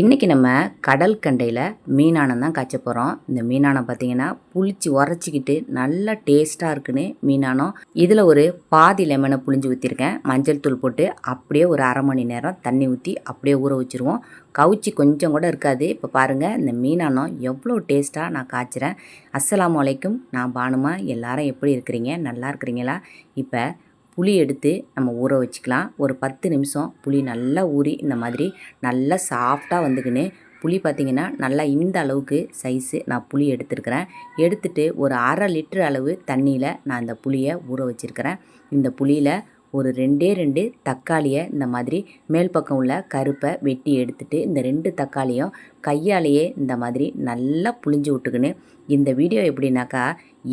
இன்றைக்கி நம்ம கடல் கண்டையில் மீனானம் தான் காய்ச்ச போகிறோம் இந்த மீனானம் பார்த்தீங்கன்னா புளிச்சு உரைச்சிக்கிட்டு நல்லா டேஸ்ட்டாக இருக்குன்னு மீனானம் இதில் ஒரு பாதி லெமனை புளிஞ்சு ஊற்றிருக்கேன் மஞ்சள் தூள் போட்டு அப்படியே ஒரு அரை மணி நேரம் தண்ணி ஊற்றி அப்படியே ஊற வச்சுருவோம். கவுச்சி கொஞ்சம் கூட இருக்காது. இப்போ பாருங்கள் இந்த மீனானம் எவ்வளோ டேஸ்ட்டாக நான் காய்ச்சிறேன். அஸ்லாம் வலைக்கும் நான் பானுமா எல்லாரும் எப்படி இருக்கிறீங்க? நல்லா இருக்கிறீங்களா? இப்போ புளி எடுத்து நம்ம ஊற வச்சுக்கலாம். ஒரு பத்து நிமிஷம் புளி நல்லா ஊறி இந்த மாதிரி நல்லா சாஃப்டாக வந்துக்கின்னு புளி பார்த்திங்கன்னா நல்லா இந்த அளவுக்கு சைஸு நான் புளி எடுத்துருக்கிறேன். எடுத்துட்டு ஒரு அரை லிட்டர் அளவு தண்ணியில் நான் இந்த புளியை ஊற வச்சுருக்கிறேன். இந்த புளியில் ஒரு ரெண்டே ரெண்டு தக்காளியை இந்த மாதிரி மேல் பக்கம் உள்ள கருப்பை வெட்டி எடுத்துட்டு இந்த ரெண்டு தக்காளியும் கையாலேயே இந்த மாதிரி நல்லா புளிஞ்சு விட்டுக்கின்னு இந்த வீடியோ எப்படின்னாக்கா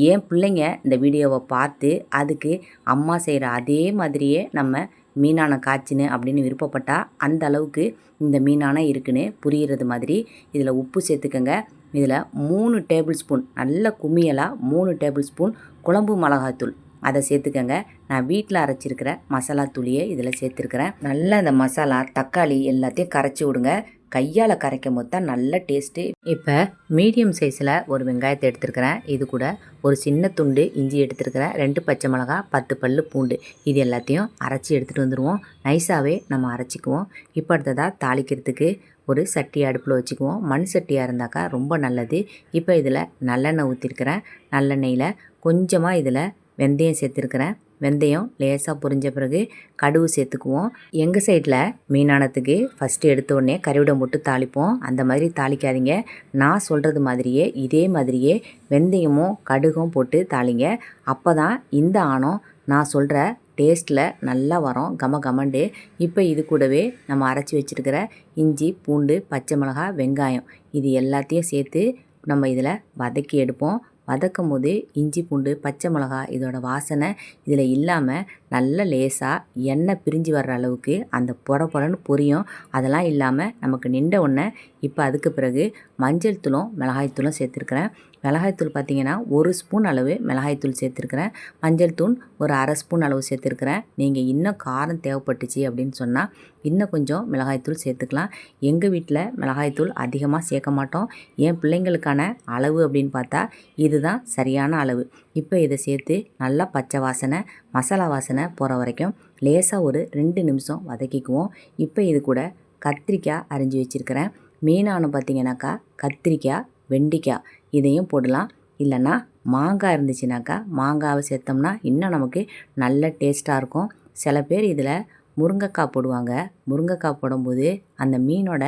என் பிள்ளைங்க இந்த வீடியோவை பார்த்து அதுக்கு அம்மா செய்கிற அதே மாதிரியே நம்ம மீனான காய்ச்சினு அப்படின்னு விருப்பப்பட்டால் அந்த அளவுக்கு இந்த மீனான இருக்குன்னு புரிகிறது மாதிரி. இதில் உப்பு சேர்த்துக்கோங்க. இதில் மூணு டேபிள் ஸ்பூன் நல்ல குமியலாக மூணு டேபிள் ஸ்பூன் குழம்பு மிளகாத்தூள் அதை சேர்த்துக்கங்க. நான் வீட்டில் அரைச்சிருக்கிற மசாலா துளியை இதில் சேர்த்துருக்கிறேன். நல்லா அந்த மசாலா தக்காளி எல்லாத்தையும் கரைச்சி விடுங்க. கையால் கரைக்கும் போது தான் நல்ல டேஸ்ட்டு. இப்போ மீடியம் சைஸில் ஒரு வெங்காயத்தை எடுத்துருக்கிறேன். இது கூட ஒரு சின்ன துண்டு இஞ்சி எடுத்துருக்கிறேன். ரெண்டு பச்சை மிளகா பத்து பல் பூண்டு. இது எல்லாத்தையும் அரைச்சி எடுத்துகிட்டு வந்துடுவோம் நைஸாகவே நம்ம அரைச்சிக்குவோம். இப்போ அடுத்ததாக தாளிக்கிறதுக்கு ஒரு சட்டி அடுப்பில் வச்சுக்குவோம். மண் சட்டியாக இருந்தாக்கா ரொம்ப நல்லது. இப்போ இதில் நல்லெண்ணெய் ஊற்றிருக்கிறேன். நல்லெண்ணெயில் கொஞ்சமாக இதில் வெந்தயம் சேர்த்துருக்குறேன். வெந்தயம் லேசாக புரிஞ்ச பிறகு கடுகு சேர்த்துக்குவோம். எங்கள் சைடில் மீனானத்துக்கு ஃபஸ்ட்டு எடுத்த உடனே கறிவிட போட்டு தாளிப்போம். அந்த மாதிரி தாளிக்காதீங்க. நான் சொல்கிறது மாதிரியே இதே மாதிரியே வெந்தயமும் கடுகும் போட்டு தாளிங்க. அப்போ தான் இந்த ஆணம் நான் சொல்கிற டேஸ்ட்டில் நல்லா வரும். கம கமண்டு. இப்போ இது கூடவே நம்ம அரைச்சி வச்சுருக்கிற இஞ்சி பூண்டு பச்சை மிளகாய் வெங்காயம் இது எல்லாத்தையும் சேர்த்து நம்ம இதில் வதக்கி எடுப்போம். வதக்கும் போது இஞ்சி பூண்டு பச்சை மிளகா இதோட வாசனை இதில் இல்லாமல் நல்ல லேசாக எண்ணெய் பிரிஞ்சு வர்ற அளவுக்கு அந்த பொற பொறன்னு பொரியும். அதெல்லாம் இல்லாமல் நமக்கு நின்ற உடனே இப்போ அதுக்கு பிறகு மஞ்சள் தூளும் மிளகாய்த்தூளும் சேர்த்துருக்குறேன். மிளகாய்த்தூள் பார்த்திங்கன்னா ஒரு ஸ்பூன் அளவு மிளகாய்த்தூள் சேர்த்துருக்குறேன். மஞ்சள் தூள் ஒரு அரை ஸ்பூன் அளவு சேர்த்துருக்குறேன். நீங்கள் இன்னும் காரம் தேவைப்பட்டுச்சு அப்படின்னு சொன்னால் இன்னும் கொஞ்சம் மிளகாய்த்தூள் சேர்த்துக்கலாம். எங்கள் வீட்டில் மிளகாய்த்தூள் அதிகமாக சேர்க்க மாட்டோம். என் பிள்ளைங்களுக்கான அளவு அப்படின்னு பார்த்தா இதுதான் சரியான அளவு. இப்போ இதை சேர்த்து நல்லா பச்சை வாசனை மசாலா வாசனை போகிற வரைக்கும் லேசாக ஒரு ரெண்டு நிமிஷம் வதக்கிக்குவோம். இப்போ இது கூட கத்திரிக்காய் அரிஞ்சு வச்சுருக்கிறேன். மீனானு பார்த்தீங்கன்னாக்கா கத்திரிக்காய் வெண்டிக்காய் இதையும் போடலாம். இல்லைன்னா மாங்காய் இருந்துச்சுனாக்கா மாங்காவை சேர்த்தோம்னா இன்னும் நமக்கு நல்ல டேஸ்ட்டாக இருக்கும். சில பேர் இதில் முருங்கைக்காய் போடுவாங்க. முருங்கைக்காய் போடும்போது அந்த மீனோட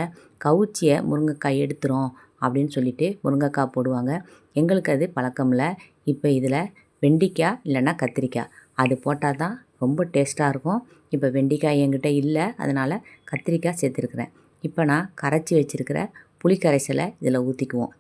கவுச்சியை முருங்கைக்காய் எடுத்துரும் அப்படின்னு சொல்லிட்டு முருங்கைக்காய் போடுவாங்க. எங்களுக்கு அது பழக்கமில்ல இப்போ இதில் வெண்டிக்காய் இல்லைன்னா கத்திரிக்காய். அது போட்டால் தான் ரொம்ப டேஸ்ட்டாக இருக்கும். இப்போ வெண்டிக்காய் என்கிட்ட இல்லை. அதனால் கத்திரிக்காய் சேர்த்துருக்குறேன். இப்போ நான் கரைச்சி வச்சுருக்கிற புளி கரைசலை இதில் ஊற்றிக்குவோம்.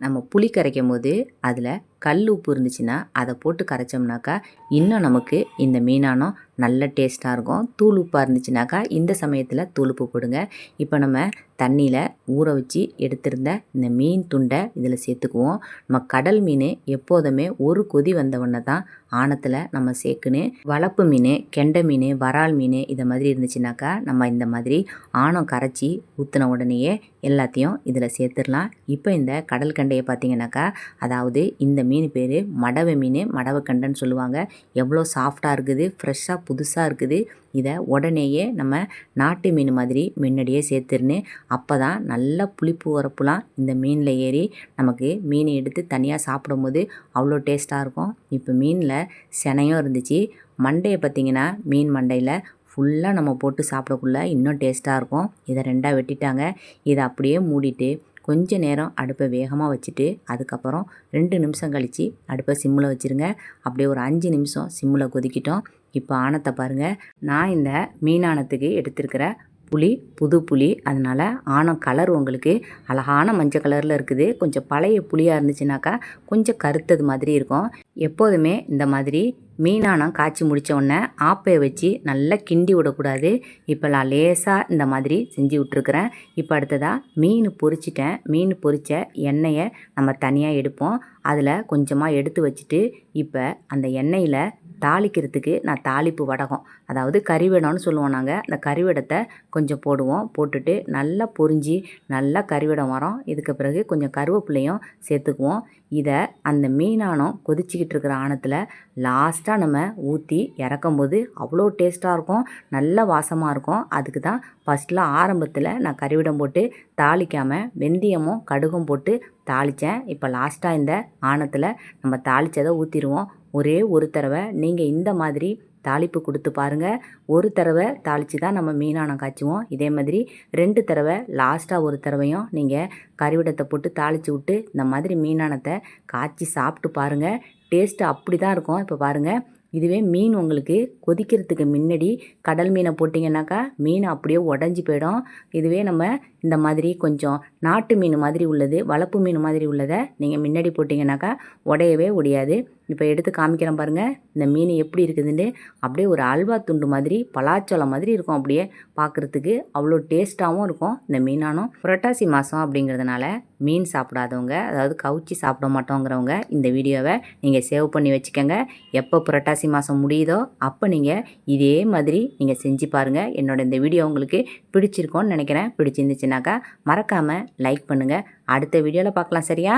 நம்ம புளி கரைக்கும் போது அதில் கல் உப்பு இருந்துச்சுன்னா அதை போட்டு கரைச்சோம்னாக்கா இன்னும் நமக்கு இந்த மீனானம் நல்ல டேஸ்ட்டாக இருக்கும். தூள் உப்பாக இருந்துச்சுனாக்கா இந்த சமயத்தில் தூள் உப்பு போடுங்க. இப்போ நம்ம தண்ணியில் ஊற வச்சு எடுத்திருந்த இந்த மீன் துண்டை இதில் சேர்த்துக்குவோம். நம்ம கடல் மீன் எப்போதுமே ஒரு கொதி வந்தவொடனே தான் ஆணத்தில் நம்ம சேர்க்குன்னு. வளப்பு மீன் கெண்டை மீன் வரால் மீன் இதை மாதிரி இருந்துச்சுனாக்கா நம்ம இந்த மாதிரி ஆணம் கரைச்சி ஊற்றின உடனேயே எல்லாத்தையும் இதில் சேர்த்துடலாம். இப்போ இந்த கடல் கண்டையை பார்த்தீங்கன்னாக்கா அதாவது இந்த மீன் பேர் மடவை மீன் மடவை சொல்லுவாங்க. எவ்வளோ சாஃப்டாக இருக்குது ஃப்ரெஷ்ஷாக புதுசாக இருக்குது. இதை உடனேயே நம்ம நாட்டு மீன் மாதிரி முன்னாடியே சேர்த்துருன்னு அப்போ தான் நல்லா புளிப்பு உரப்புலாம் இந்த மீனில் ஏறி நமக்கு மீன் எடுத்து தனியாக சாப்பிடும்போது அவ்வளோ டேஸ்ட்டாக இருக்கும். இப்போ மீனில் செனையும் இருந்துச்சு. மண்டையை பார்த்திங்கன்னா மீன் மண்டையில் ஃபுல்லாக நம்ம போட்டு சாப்பிடக்குள்ள இன்னும் டேஸ்ட்டாக இருக்கும். இதை ரெண்டாக வெட்டிட்டாங்க. இதை அப்படியே மூடிட்டு கொஞ்ச நேரம் அடுப்பை வேகமாக வச்சுட்டு அதுக்கப்புறம் ரெண்டு நிமிஷம் கழித்து அடுப்பை சிம்மில் வச்சுருங்க. அப்படியே ஒரு அஞ்சு நிமிஷம் சிம்மில் கொதிக்கிட்டோம். இப்போ ஆணத்தை பாருங்கள் நான் இந்த மீனானத்துக்கு எடுத்திருக்கிற புளி புது புளி. அதனால் ஆன கலர் உங்களுக்கு அழகான மஞ்சள் கலரில் இருக்குது. கொஞ்சம் பழைய புளியாக இருந்துச்சுனாக்கா கொஞ்சம் கருத்தது மாதிரி இருக்கும். எப்போதுமே இந்த மாதிரி மீனானம் காய்ச்சி முடித்த உடனே ஆப்பையை வச்சு நல்லா கிண்டி விடக்கூடாது. இப்போ நான் லேசாக இந்த மாதிரி செஞ்சு விட்ருக்குறேன் இப்போ அடுத்ததாக மீன் பொரிச்சிட்டேன். மீன் பொரித்த எண்ணெயை நம்ம தனியாக எடுப்போம். அதில் கொஞ்சமாக எடுத்து வச்சுட்டு இப்போ அந்த எண்ணெயில் தாளிக்கிறதுக்கு நான் தாளிப்பு வடகம். அதாவது கறிவிடம்னு சொல்லுவோம் நாங்கள் அந்த கறிவடத்தை கொஞ்சம் போடுவோம். போட்டுட்டு நல்லா பொரிஞ்சு நல்லா கறிவடம் வரோம். இதுக்கு பிறகு கொஞ்சம் கருவேப்பிலையும் சேர்த்துக்குவோம். இதை அந்த மீனானம் கொதிச்சிக்கிட்டு இருக்கிற ஆணத்தில் லாஸ்ட்டாக நம்ம ஊற்றி இறக்கும்போது அவ்வளோ டேஸ்ட்டாக இருக்கும். நல்ல வாசமாக இருக்கும். அதுக்கு தான் ஃபஸ்ட்டில் ஆரம்பத்தில் நான் கறிவிடம் போட்டு தாளிக்காமல் வெந்தயமும் கடுகும் போட்டு தாளித்தேன் இப்போ லாஸ்ட்டாக இந்த ஆணத்தில் நம்ம தாளித்ததை ஊற்றிடுவோம் ஒரே ஒரு தடவை நீங்கள் இந்த மாதிரி தாளிப்பு கொடுத்து பாருங்கள் ஒரு தடவை தாளித்து தான் நம்ம மீனானம் காய்ச்சுவோம். இதே மாதிரி ரெண்டு தடவை லாஸ்ட்டாக ஒரு தடவையும் நீங்கள் கறிவிடத்தை போட்டு தாளித்து விட்டு இந்த மாதிரி மீனானத்தை காய்ச்சி சாப்பிட்டு பாருங்கள் டேஸ்ட்டு அப்படி தான் இருக்கும். இப்போ பாருங்கள் இதுவே மீன் உங்களுக்கு கொதிக்கிறதுக்கு முன்னாடி கடல் மீனை போட்டிங்கனாக்கா மீன் அப்படியே உடஞ்சி போயிடும். இதுவே நம்ம இந்த மாதிரி கொஞ்சம் நாட்டு மீன் மாதிரி உள்ளது வளர்ப்பு மீன் மாதிரி உள்ளதை நீங்கள் முன்னாடி போட்டிங்கனாக்கா உடையவே உடையாது இப்போ எடுத்து காமிக்கிறேன் பாருங்கள் இந்த மீன் எப்படி இருக்குதுன்னு. அப்படியே ஒரு அல்வா துண்டு மாதிரி பலாச்சோளம் மாதிரி இருக்கும் அப்படியே பார்க்குறதுக்கு. அவ்வளோ டேஸ்ட்டாகவும் இருக்கும் இந்த மீனானும். புரட்டாசி மாதம் அப்படிங்கிறதுனால மீன் சாப்பிடாதவங்க அதாவது கவுச்சி சாப்பிட மாட்டோங்கிறவங்க இந்த வீடியோவை நீங்கள் சேவ் பண்ணி வச்சுக்கோங்க. எப்போ புரட்டாசி மாதம் முடியுதோ அப்போ நீங்கள் இதே மாதிரி நீங்கள் செஞ்சு பாருங்கள் என்னோட இந்த வீடியோ உங்களுக்கு பிடிச்சிருக்கோன்னு நினைக்கிறேன். பிடிச்சிருந்துச்சுனாக்கா மறக்காமல் லைக் பண்ணுங்கள் அடுத்த வீடியோவில் பார்க்கலாம் சரியா?